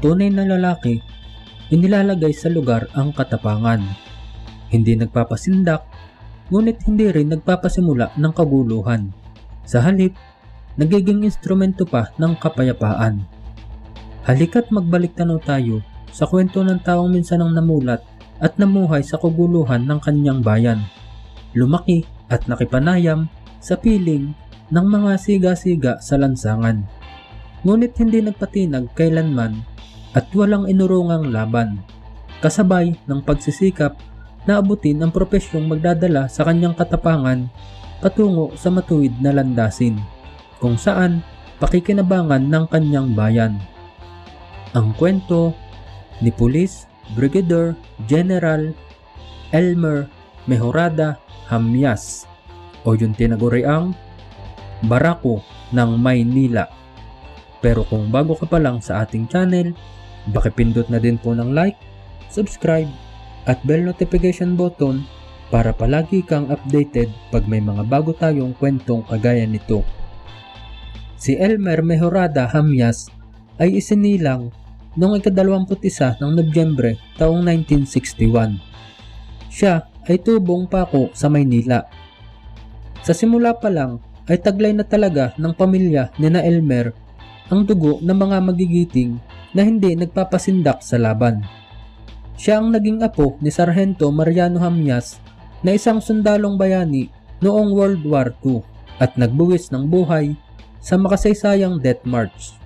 tunay na lalaki, inilalagay sa lugar ang katapangan. Hindi nagpapasindak, ngunit hindi rin nagpapasimula ng kaguluhan. Sa halip, nagiging instrumento pa ng kapayapaan. Halika't magbalik tanaw tayo sa kwento ng taong minsan ang namulat at namuhay sa kaguluhan ng kanyang bayan. Lumaki at nakipanayam sa piling ng mga siga-siga sa lansangan. Ngunit hindi nagpatinag kailanman at walang inurungang laban. Kasabay ng pagsisikap na abutin ang propesyong magdadala sa kanyang katapangan patungo sa matuwid na landasin, kung saan pakikinabangan ng kanyang bayan. Ang kwento ni Police Brigadier General Elmer Mejorada Hamyas o yung tinaguriang Barako ng Maynila. Pero kung bago ka pa lang sa ating channel, bakipindot na din po ng like, subscribe, at bell notification button para palagi kang updated pag may mga bago tayong kwentong kagaya nito. Si Elmer Mejorada Hamyas ay isinilang noong ikadalawamput isa ng Nobyembre taong 1961. Siya ay tubong pako sa Maynila. Sa simula pa lang ay taglay na talaga ng pamilya ni na Elmer ang dugo ng mga magigiting na hindi nagpapasindak sa laban. Siya ang naging apo ni Sargento Mariano Hamyas na isang sundalong bayani noong World War II at nagbuwis ng buhay sa makasaysayang Death March.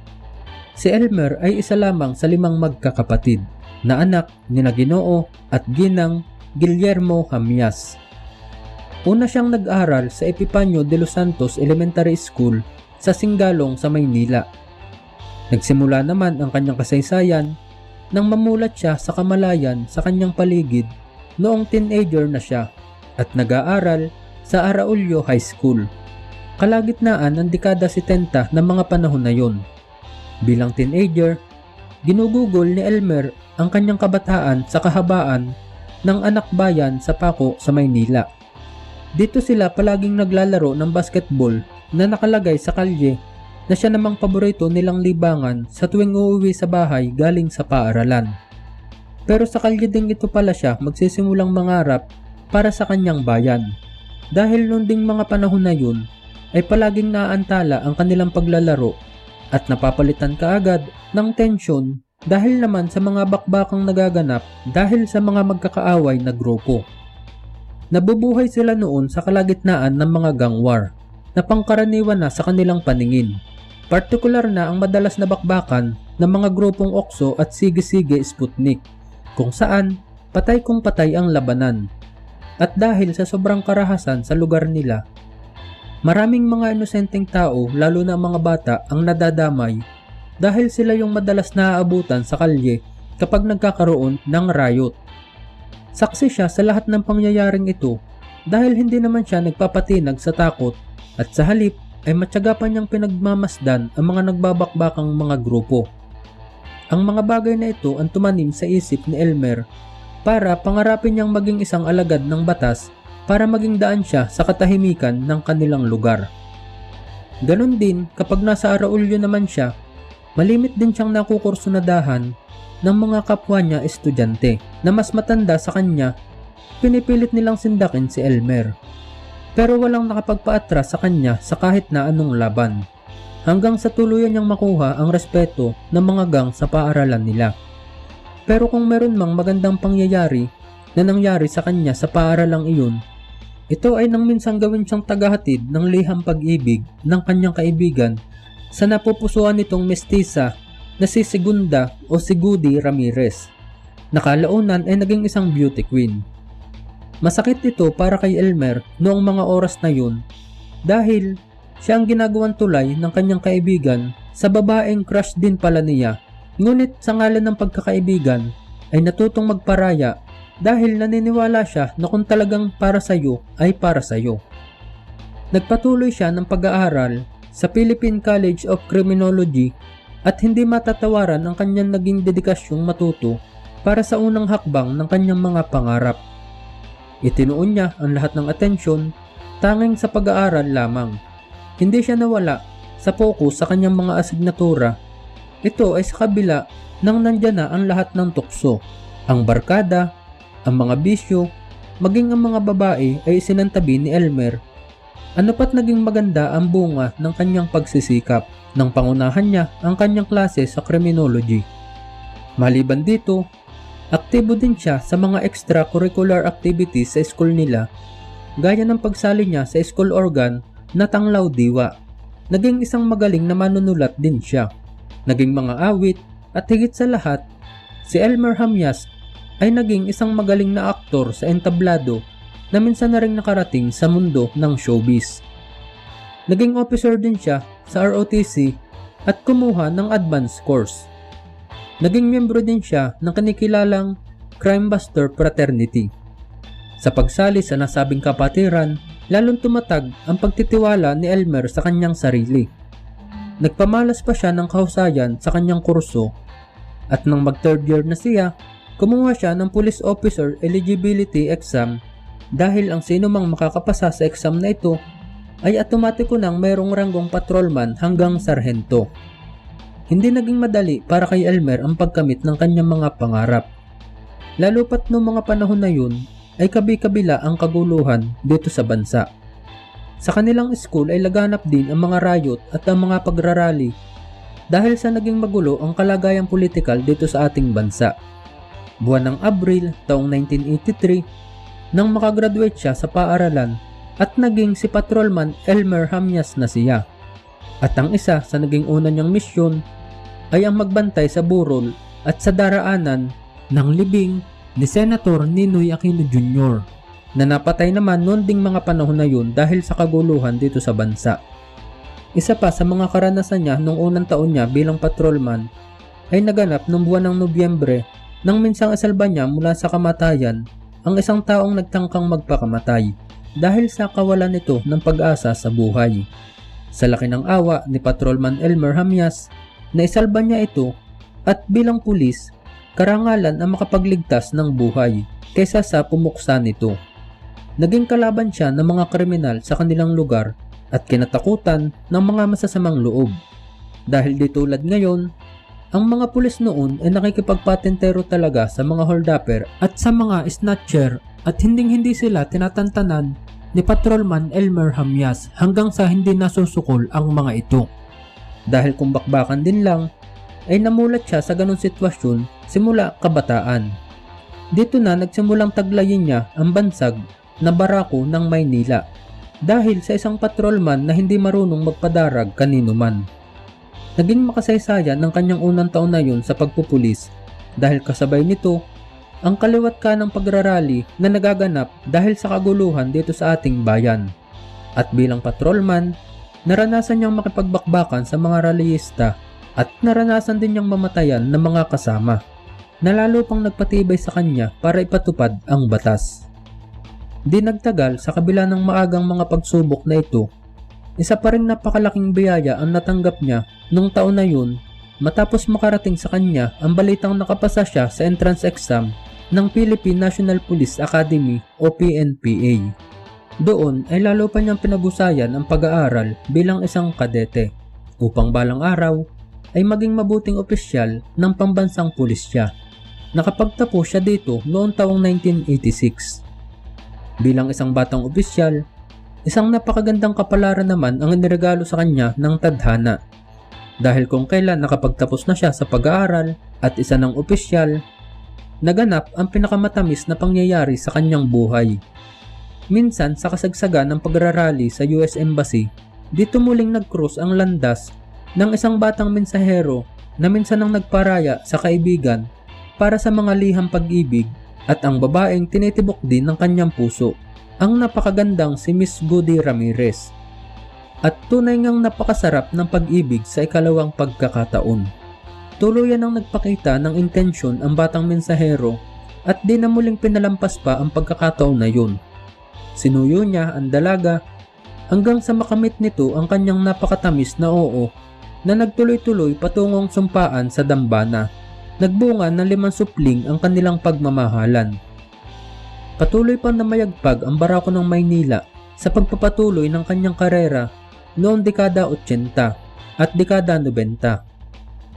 Si Elmer ay isa lamang sa limang magkakapatid na anak ni Ginoo at Ginang Guillermo Hamyas. Una siyang nag-aral sa Epipanyo de los Santos Elementary School sa Singalong sa Maynila. Nagsimula naman ang kanyang kasaysayan nang mamulat siya sa kamalayan sa kanyang paligid noong teenager na siya at nag-aaral sa Araulio High School. Kalagitnaan ng dekada 70 ng mga panahon na yon. Bilang teenager, ginugugol ni Elmer ang kanyang kabataan sa kahabaan ng anak bayan sa Paco sa Maynila. Dito sila palaging naglalaro ng basketball na nakalagay sa kalye na siya namang paborito nilang libangan sa tuwing uuwi sa bahay galing sa paaralan. Pero sa kalye ding ito pala siya magsisimulang mangarap para sa kanyang bayan. Dahil noon ding mga panahon na yun, ay palaging naantala ang kanilang paglalaro at napapalitan kaagad ng tensyon dahil naman sa mga bakbakang nagaganap dahil sa mga magkakaaway na grupo. Nabubuhay sila noon sa kalagitnaan ng mga gang war na pangkaraniwan na sa kanilang paningin Partikular na ang madalas na bakbakan ng mga grupong Okso at Sige-Sige Sputnik kung saan patay kung patay ang labanan. At dahil sa sobrang karahasan sa lugar nila, maraming mga inosenteng tao lalo na mga bata ang nadadamay dahil sila yung madalas naaabutan sa kalye kapag nagkakaroon ng riot. Saksi siya sa lahat ng pangyayaring ito dahil hindi naman siya nagpapatinag sa takot at sa halip ay matyaga pa niyang pinagmamasdan ang mga nagbabakbakang mga grupo. Ang mga bagay na ito ang tumanim sa isip ni Elmer para pangarapin niyang maging isang alagad ng batas para maging daan siya sa katahimikan ng kanilang lugar. Ganon din kapag nasa Araulyo naman siya, malimit din siyang nakukursunadahan ng mga kapwa niya estudyante na mas matanda sa kanya, pinipilit nilang sindakin si Elmer pero walang nakapagpaatras sa kanya sa kahit na anong laban. Hanggang sa tuluyan niyang makuha ang respeto ng mga gang sa paaralan nila. Pero kung meron mang magandang pangyayari na nangyari sa kanya sa paaralang iyon, ito ay nang minsang gawin siyang tagahatid ng liham pag-ibig ng kanyang kaibigan sa napupusuan nitong mestiza na si Segunda o Sigudi Ramirez. Nakalaunan ay naging isang beauty queen. Masakit ito para kay Elmer noong mga oras na yun dahil siya ang ginagawang tulay ng kanyang kaibigan sa babaeng crush din pala niya. Ngunit sa ngalan ng pagkakaibigan ay natutong magparaya dahil naniniwala siya na kung talagang para sa iyo ay para sa iyo. Nagpatuloy siya ng pag-aaral sa Philippine College of Criminology at hindi matatawaran ang kanyang naging dedikasyong matuto para sa unang hakbang ng kanyang mga pangarap. Itinuon niya ang lahat ng atensyon tanging sa pag-aaral lamang. Hindi siya nawala sa focus sa kanyang mga asignatura. Ito ay sa kabila nang nandyan na ang lahat ng tukso. Ang barkada, ang mga bisyo, maging ang mga babae ay isinantabi ni Elmer. Ano pat naging maganda ang bunga ng kanyang pagsisikap nang pangunahan niya ang kanyang klase sa criminology. Maliban dito, aktibo din siya sa mga extracurricular activities sa school nila gaya ng pagsali niya sa school organ na Tanglaw Diwa. Naging isang magaling na manunulat din siya. Naging mga awit at higit sa lahat, si Elmer Hamyas ay naging isang magaling na aktor sa entablado na minsan na rin nakarating sa mundo ng showbiz. Naging officer din siya sa ROTC at kumuha ng advanced course. Naging miyembro din siya ng kanikilalang Crime Buster Fraternity. Sa pagsali sa nasabing kapatiran, lalong tumatag ang pagtitiwala ni Elmer sa kanyang sarili. Nagpamalas pa siya ng kahusayan sa kanyang kurso at nang mag third year na siya, kumuha siya ng police officer eligibility exam dahil ang sino mang makakapasa sa exam na ito ay automatiko nang mayroong ranggong patrolman hanggang sarhento. Hindi naging madali para kay Elmer ang pagkamit ng kanyang mga pangarap. Lalo pat noong mga panahon na yun ay kabi-kabila ang kaguluhan dito sa bansa. Sa kanilang school ay laganap din ang mga riot at ang mga pagrarally dahil sa naging magulo ang kalagayang politikal dito sa ating bansa. Buwan ng Abril taong 1983 nang makagraduate siya sa paaralan at naging si Patrolman Elmer Hamyas na siya. At ang isa sa naging una niyang misyon ay ang magbantay sa burol at sa daraanan ng libing ni Senator Ninoy Aquino Jr. na napatay naman noon ding mga panahon na yun dahil sa kaguluhan dito sa bansa. Isa pa sa mga karanasan niya nung unang taon niya bilang patrolman ay naganap noong buwan ng Nobyembre nang minsang isalba niya mula sa kamatayan ang isang taong nagtangkang magpakamatay dahil sa kawalan nito ng pag-asa sa buhay. Sa laki ng awa ni Patrolman Elmer Hamyas na isalba niya ito at bilang pulis, karangalan ang makapagligtas ng buhay kaysa sa pumuksa nito. Naging kalaban siya ng mga kriminal sa kanilang lugar at kinatakutan ng mga masasamang loob. Dahil di tulad ngayon, ang mga pulis noon ay nakikipagpatentero talaga sa mga holdupper at sa mga snatcher at hinding hindi sila tinatantanan ni Patrolman Elmer Hamyas hanggang sa hindi nasusukol ang mga ito. Dahil kung bakbakan din lang, ay namulat siya sa ganong sitwasyon simula kabataan. Dito na nagsimulang taglayin niya ang bansag na barako ng Maynila dahil sa isang patrolman na hindi marunong magpadarag kanino man. Naging makasaysayan ng kanyang unang taon na yun sa pagpupulis dahil kasabay nito ang kaliwat ka ng pagrarally na nagaganap dahil sa kaguluhan dito sa ating bayan. At bilang patrolman, naranasan niyang makipagbakbakan sa mga rallyista at naranasan din niyang mamatayan ng mga kasama na lalo pang nagpatibay sa kanya para ipatupad ang batas. Di nagtagal sa kabila ng maagang mga pagsubok na ito, isa pa rin napakalaking biyaya ang natanggap niya nung taon na yun matapos makarating sa kanya ang balitang nakapasa siya sa entrance exam ng Philippine National Police Academy o PNPA. Doon ay lalo pa niyang pinagusayan ang pag-aaral bilang isang kadete upang balang araw ay maging mabuting opisyal ng pambansang pulis siya. Nakapagtapos siya dito noong taong 1986. Bilang isang batang opisyal, isang napakagandang kapalaran naman ang iniregalo sa kanya ng tadhana. Dahil kung kailan nakapagtapos na siya sa pag-aaral at isa ng opisyal, naganap ang pinakamatamis na pangyayari sa kanyang buhay. Minsan sa kasagsagan ng pagrarally sa US Embassy, dito muling nag-cross ang landas ng isang batang mensahero na minsan ang nagparaya sa kaibigan para sa mga liham pag-ibig at ang babaeng tinitibok din ng kanyang puso, ang napakagandang si Miss Goody Ramirez. At tunay ngang napakasarap ng pag-ibig sa ikalawang pagkakataon. Tuluyan ang nagpakita ng intensyon ang batang mensahero at di na muling pinalampas pa ang pagkakataon na yun. Sinuyo niya ang dalaga hanggang sa makamit nito ang kanyang napakatamis na oo na nagtuloy-tuloy patungong sumpaan sa dambana nagbunga ng limang supling ang kanilang pagmamahalan. Patuloy pang namayagpag ang barako ng Maynila sa pagpapatuloy ng kanyang karera noong dekada 80 at dekada 90.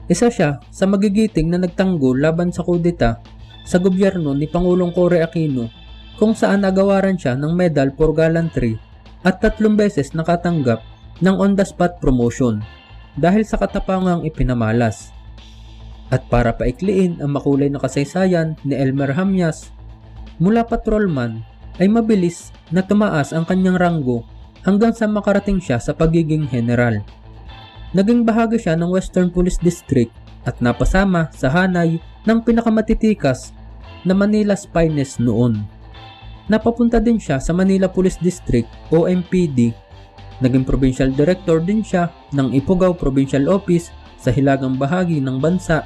Isa siya sa magigiting na nagtanggol laban sa kudeta sa gobyerno ni Pangulong Cory Aquino kung saan nagawaran siya ng Medal for Gallantry at tatlong beses nakatanggap ng on-the-spot promotion dahil sa katapangang ipinamalas. At para paikliin ang makulay na kasaysayan ni Elmer Hamyas, mula patrolman ay mabilis na tumaas ang kanyang ranggo hanggang sa makarating siya sa pagiging general. Naging bahagi siya ng Western Police District at napasama sa hanay ng pinakamatitikas na Manila Spines noon. Napapunta din siya sa Manila Police District o MPD. Naging provincial director din siya ng Ifugao Provincial Office sa hilagang bahagi ng bansa.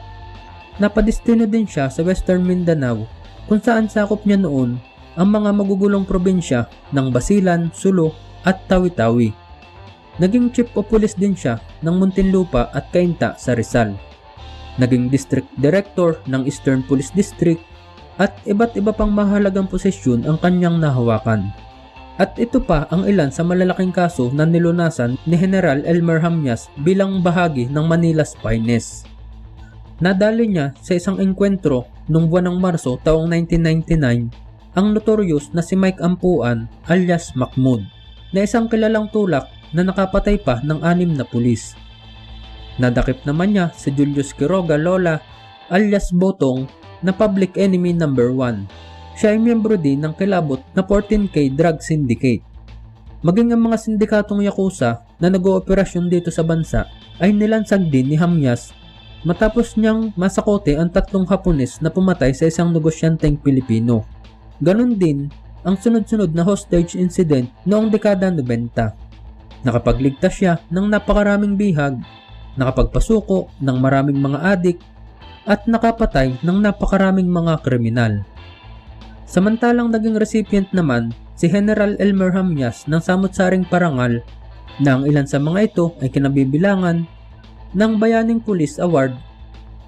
Napadestino din siya sa Western Mindanao kung saan sakop niya noon ang mga magugulong probinsya ng Basilan, Sulu at Tawi-Tawi. Naging chief of police din siya ng Muntinlupa at Cainta sa Rizal. Naging district director ng Eastern Police District at iba't iba pang mahalagang posisyon ang kanyang nahawakan. At ito pa ang ilan sa malalaking kaso na nilunasan ni General Elmer Hamyas bilang bahagi ng Manila Spines. Nadali niya sa isang engkwentro noong buwan ng Marso taong 1999 ang notorious na si Mike Ampuan alias Mahmoud na isang kilalang tulak na nakapatay pa ng anim na pulis. Nadakip naman niya si Julius Quiroga Lola alias Botong na public enemy number 1. Siya ay miyembro din ng kilabot na 14K drug syndicate. Maging ang mga sindikatong Yakuza na nag-ooperasyon dito sa bansa ay nilansag din ni Hamyas matapos niyang masakote ang tatlong Hapones na pumatay sa isang negosyanteng Pilipino. Ganon din ang sunod-sunod na hostage incident noong dekada 90. Nakapagligtas siya ng napakaraming bihag, nakapagpasuko ng maraming mga adik at nakapatay ng napakaraming mga kriminal. Samantalang naging recipient naman si General Elmer Hamyas ng samut-saring parangal na ang ilan sa mga ito ay kinabibilangan ng Bayaning Police Award,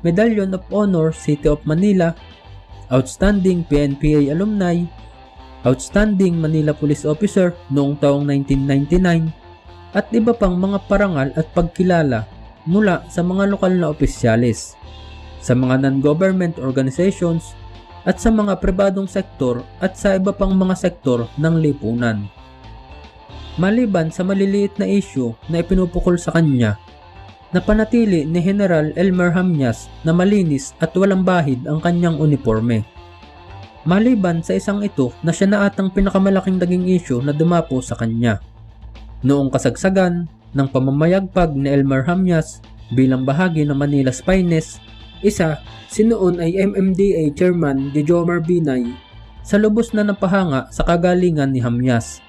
Medallion of Honor City of Manila, Outstanding PNPA Alumni, Outstanding Manila Police Officer noong taong 1999 at iba pang mga parangal at pagkilala mula sa mga lokal na opisyalis, sa mga non-government organizations at sa mga pribadong sektor at sa iba pang mga sektor ng lipunan. Maliban sa maliliit na issue na ipinupukol sa kanya, napanatili ni General Elmer Hamyas na malinis at walang bahid ang kanyang uniforme. Maliban sa isang ito na siya na atang pinakamalaking naging issue na dumapo sa kanya. Noong kasagsagan ng pamamayagpag ni Elmer Hamyas bilang bahagi ng Manila Spines, isa, si noon ay MMDA Chairman Dijomar Binay sa lubos na napahanga sa kagalingan ni Hamyas.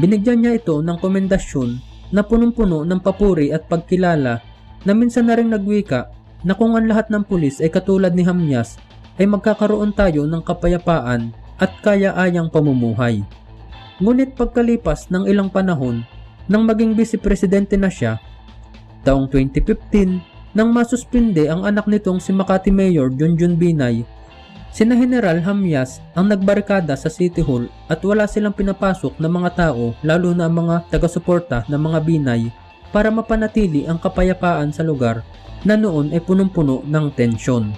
Binigyan niya ito ng komendasyon na punong-puno ng papuri at pagkilala na minsan na rin nagwika na kung ang lahat ng pulis ay katulad ni Hamyas ay magkakaroon tayo ng kapayapaan at kaya-ayang pamumuhay. Ngunit pagkalipas ng ilang panahon nang maging vice-presidente na siya, taong 2015 nang masuspinde ang anak nitong si Makati Mayor Junjun Binay Sina General Hamyas ang nagbarikada sa City Hall at wala silang pinapasok na mga tao lalo na ang mga taga-suporta ng mga binay para mapanatili ang kapayapaan sa lugar na noon ay punong-puno ng tensyon.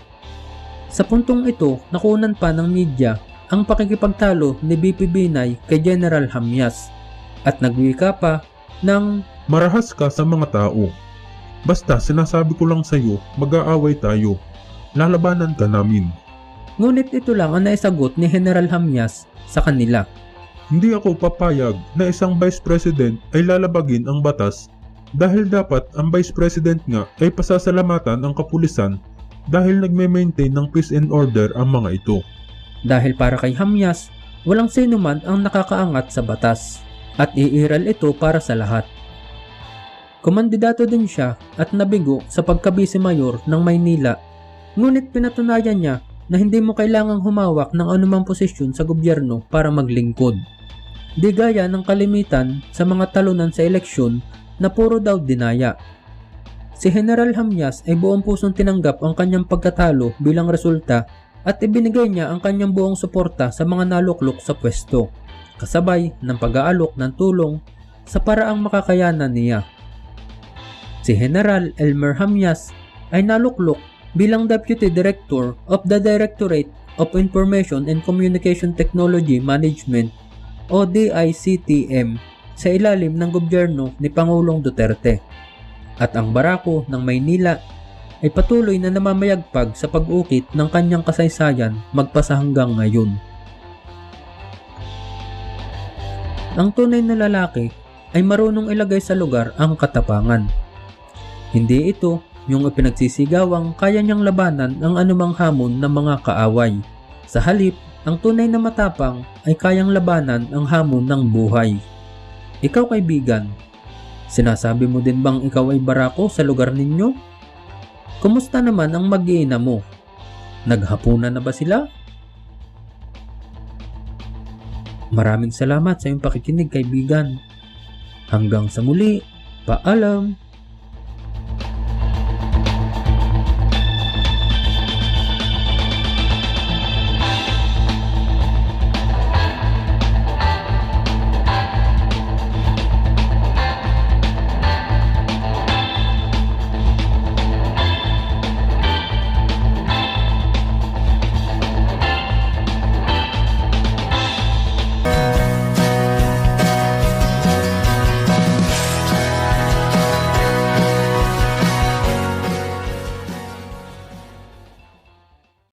Sa puntong ito, nakunan pa ng media ang pakikipagtalo ni BP Binay kay General Hamyas at nagwika pa ng Marahas ka sa mga tao. Basta sinasabi ko lang sa'yo, mag-aaway tayo. Lalabanan ka namin. Ngunit ito lang ang naisagot ni General Hamyas sa kanila. Hindi ako papayag na isang Vice President ay lalabagin ang batas dahil dapat ang Vice President nga ay pasasalamatan ang kapulisan dahil nagme-maintain ng peace and order ang mga ito. Dahil para kay Hamyas, walang sino man ang nakakaangat sa batas at iiral ito para sa lahat. Kumandidato din siya at nabigo sa pagkabisi mayor ng Maynila ngunit pinatunayan niya na hindi mo kailangang humawak ng anumang posisyon sa gobyerno para maglingkod. Di gaya ng kalimitan sa mga talunan sa eleksyon na puro daw dinaya. Si General Hamyas ay buong pusong tinanggap ang kanyang pagkatalo bilang resulta at ibinigay niya ang kanyang buong suporta sa mga naluklok sa pwesto, kasabay ng pag-aalok ng tulong sa paraang makakayanan niya. Si General Elmer Hamyas ay naluklok bilang Deputy Director of the Directorate of Information and Communication Technology Management o DICTM sa ilalim ng gobyerno ni Pangulong Duterte. At ang barako ng Maynila ay patuloy na namamayagpag sa pag-ukit ng kanyang kasaysayan magpasa hanggang ngayon. Ang tunay na lalaki ay marunong ilagay sa lugar ang katapangan. Hindi ito yung ipinagsisigawang kaya niyang labanan ang anumang hamon ng mga kaaway. Sa halip, ang tunay na matapang ay kayang labanan ang hamon ng buhay. Ikaw kaibigan, sinasabi mo din bang ikaw ay barako sa lugar ninyo? Kumusta naman ang mag-iina mo? Naghapunan na ba sila? Maraming salamat sa iyong pakikinig kaibigan. Hanggang sa muli, paalam!